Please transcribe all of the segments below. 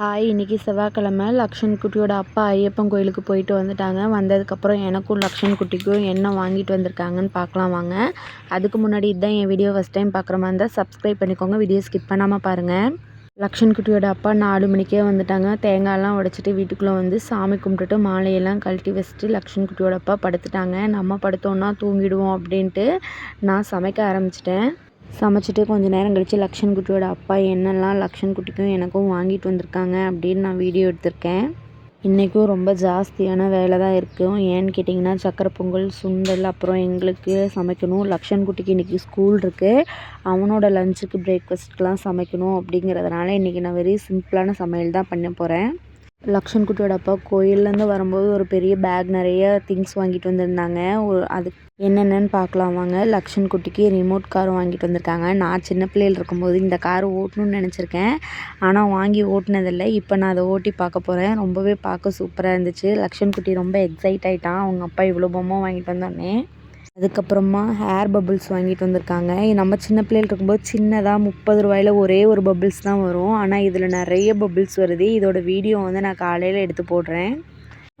Hi இன்றைக்கி செவ்வாய்க்கிழமை லக்ஷன் குட்டியோட அப்பா ஐயப்பன் கோயிலுக்கு போயிட்டு வந்துட்டாங்க. வந்ததுக்கப்புறம் எனக்கும் லக்ஷன் குட்டிக்கும் என்ன வாங்கிட்டு வந்திருக்காங்கன்னு பார்க்கலாம் வாங்க. அதுக்கு முன்னாடி இதுதான் என் வீடியோ ஃபஸ்ட் டைம் பார்க்குற மாதிரி இருந்தால் சப்ஸ்கிரைப் பண்ணிக்கோங்க. வீடியோ ஸ்கிப் பண்ணாமல் பாருங்கள் லக்ஷன் குட்டியோட அப்பா நாலு மணிக்கே வந்துட்டாங்க. தேங்காயெல்லாம் உடச்சிட்டு வீட்டுக்குள்ளே வந்து சாமி கும்பிட்டுட்டு மாலையெல்லாம் கழட்டி வச்சுட்டு லக்ஷன் குட்டியோட அப்பா படுத்துட்டாங்க. நம்ம படுத்தோன்னா தூங்கிடுவோம் அப்படின்ட்டு நான் சமைக்க ஆரம்பிச்சிட்டேன். சமைச்சிட்டு கொஞ்சம் நேரம் கழித்து லக்ஷன் குட்டியோட அப்பா என்னெல்லாம் லக்ஷன் குட்டிக்கும் எனக்கும் வாங்கிட்டு வந்திருக்காங்க அப்படின்னு நான் வீடியோ எடுத்திருக்கேன். இன்றைக்கும் ரொம்ப ஜாஸ்தியான வேலை தான் இருக்கும் ஏன்னு கேட்டிங்கன்னா சக்கரை பொங்கல் சுண்டல் அப்புறம் எங்களுக்கு சமைக்கணும். லக்ஷன் குட்டிக்கு இன்றைக்கி ஸ்கூல் இருக்குது அவனோட லஞ்சுக்கு பிரேக்ஃபாஸ்ட்க்கெலாம் சமைக்கணும் அப்படிங்கிறதுனால இன்றைக்கி நான் வெரி சிம்பிளான சமையல் தான் பண்ண போகிறேன் லக்ஷன் குட்டியோட அப்பா கோயிலேருந்து வரும்போது ஒரு பெரிய பேக் நிறைய திங்ஸ் வாங்கிட்டு வந்திருந்தாங்க. ஒரு அது என்னென்னு பார்க்கலாம் வாங்க. லக்ஷன் குட்டிக்கு ரிமோட் கார் வாங்கிட்டு வந்திருக்காங்க. நான் சின்ன பிள்ளையில் இருக்கும்போது இந்த கார் ஓட்டணும்னு நினச்சிருக்கேன். ஆனால் வாங்கி ஓட்டினதில்லை. இப்போ நான் அதை ஓட்டி பார்க்க போகிறேன் ரொம்பவே பார்க்க சூப்பராக இருந்துச்சு. லக்ஷன் குட்டி ரொம்ப எக்ஸைட் ஆகிட்டான் அவங்க அப்பா இவ்வளோ பொம்மை வாங்கிட்டு வந்தோடனே. அதுக்கப்புறமா ஹேர் பபுள்ஸ் வாங்கிட்டு வந்திருக்காங்க. நம்ம சின்ன பிள்ளைகள் இருக்கும்போது சின்னதாக முப்பது ரூபாயில் ஒரே ஒரு பபுள்ஸ் தான் வரும். ஆனால் இதில் நிறைய பபுள்ஸ் வருது. இதோட வீடியோ வந்து நான் காலையில் எடுத்து போடுறேன்.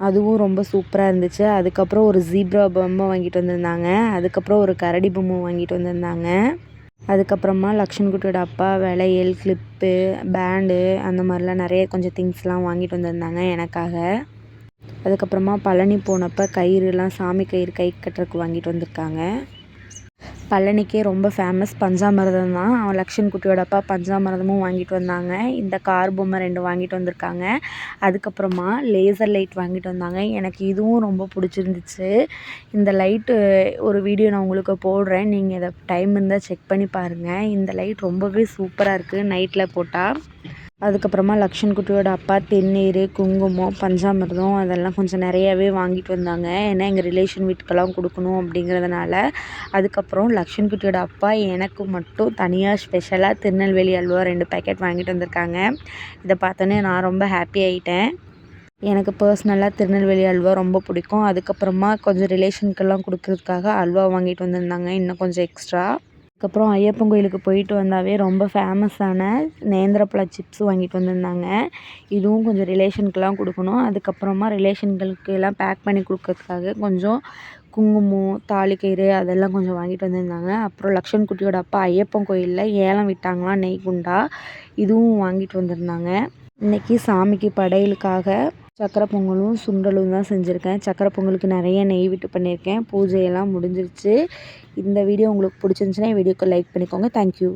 அதுவும் ரொம்ப சூப்பராக இருந்துச்சு. அதுக்கப்புறம் ஒரு ஜீப்ரா பொம்மை வாங்கிட்டு வந்திருந்தாங்க. அதுக்கப்புறம் ஒரு கரடி பொம்மை வாங்கிட்டு வந்திருந்தாங்க. அதுக்கப்புறமா லக்ஷ்மண் குட்டியோட அப்பா வளையல் கிளிப்பு பேண்டு அந்த மாதிரிலாம் நிறைய கொஞ்சம் திங்ஸ்லாம் வாங்கிட்டு வந்திருந்தாங்க எனக்காக. அதுக்கப்புறமா பழனி போனப்போ கயிறுலாம் சாமி கயிறு கை கட்டுறதுக்கு வாங்கிட்டு வந்திருக்காங்க. பழனிக்கே ரொம்ப ஃபேமஸ் பஞ்சாமிரதம் தான். அவன் லக்ஷன் குட்டியோட அப்பா பஞ்சாமிரதமும் வாங்கிட்டு வந்தாங்க. இந்த கார் பொம்மை ரெண்டு வாங்கிட்டு வந்திருக்காங்க. அதுக்கப்புறமா லேசர் லைட் வாங்கிட்டு வந்தாங்க. எனக்கு இதுவும் ரொம்ப பிடிச்சிருந்துச்சு. இந்த லைட்டு ஒரு வீடியோ நான் உங்களுக்கு போடுறேன். நீங்கள் இதை டைம் இருந்தால் செக் பண்ணி பாருங்கள் இந்த லைட் ரொம்பவே சூப்பராக இருக்குது நைட்டில் போட்டால் அதுக்கப்புறமா லக்ஷன் குட்டியோட அப்பா தென்னீர் குங்குமம் பஞ்சாமிர்தம் அதெல்லாம் கொஞ்சம் நிறையாவே வாங்கிட்டு வந்தாங்க. ஏன்னா எங்கள் ரிலேஷன் வீட்டுக்கெல்லாம் கொடுக்கணும் அப்படிங்கிறதுனால. அதுக்கப்புறம் லக்ஷன் குட்டியோட அப்பா எனக்கு மட்டும் தனியாக ஸ்பெஷலாக திருநெல்வேலி அல்வா ரெண்டு பேக்கெட் வாங்கிட்டு வந்திருக்காங்க. இதை பார்த்தோன்னே நான் ரொம்ப ஹாப்பி ஆகிட்டேன் எனக்கு பர்ஸ்னலாக திருநெல்வேலி அல்வா ரொம்ப பிடிக்கும். அதுக்கப்புறமா கொஞ்சம் ரிலேஷனுக்கெல்லாம் கொடுக்குறதுக்காக அல்வா வாங்கிட்டு வந்திருந்தாங்க. இன்னும் கொஞ்சம் எக்ஸ்ட்ரா அதுக்கப்புறம் ஐயப்பன் கோயிலுக்கு போயிட்டு வந்தாவே ரொம்ப ஃபேமஸான நேந்திரப்பழ சிப்ஸ் வாங்கிட்டு வந்திருந்தாங்க. இதுவும் கொஞ்சம் ரிலேஷனுக்கெலாம் கொடுக்கணும். அதுக்கப்புறமா ரிலேஷன்களுக்கு எல்லாம் பேக் பண்ணி கொடுக்கறதுக்காக கொஞ்சம் குங்குமம் தாலிக்கயிறு அதெல்லாம் கொஞ்சம் வாங்கிட்டு வந்திருந்தாங்க. அப்புறம் லக்ஷன் குட்டியோட அப்பா ஐயப்பன் கோயிலில் ஏலம் விட்டாங்களாம் நெய் குண்டா இதுவும் வாங்கிட்டு வந்திருந்தாங்க. இன்றைக்கி சாமிக்கு படையலுக்காக சக்கரை பொங்கலும் சுண்டலும் தான் செஞ்சுருக்கேன். சக்கரை பொங்கலுக்கு நிறைய நெய் விட்டு பண்ணியிருக்கேன் பூஜையெல்லாம் முடிஞ்சிருச்சு. இந்த வீடியோ உங்களுக்கு பிடிச்சிருந்துச்சின்னா வீடியோக்கு லைக் பண்ணிக்கோங்க. தேங்க்யூ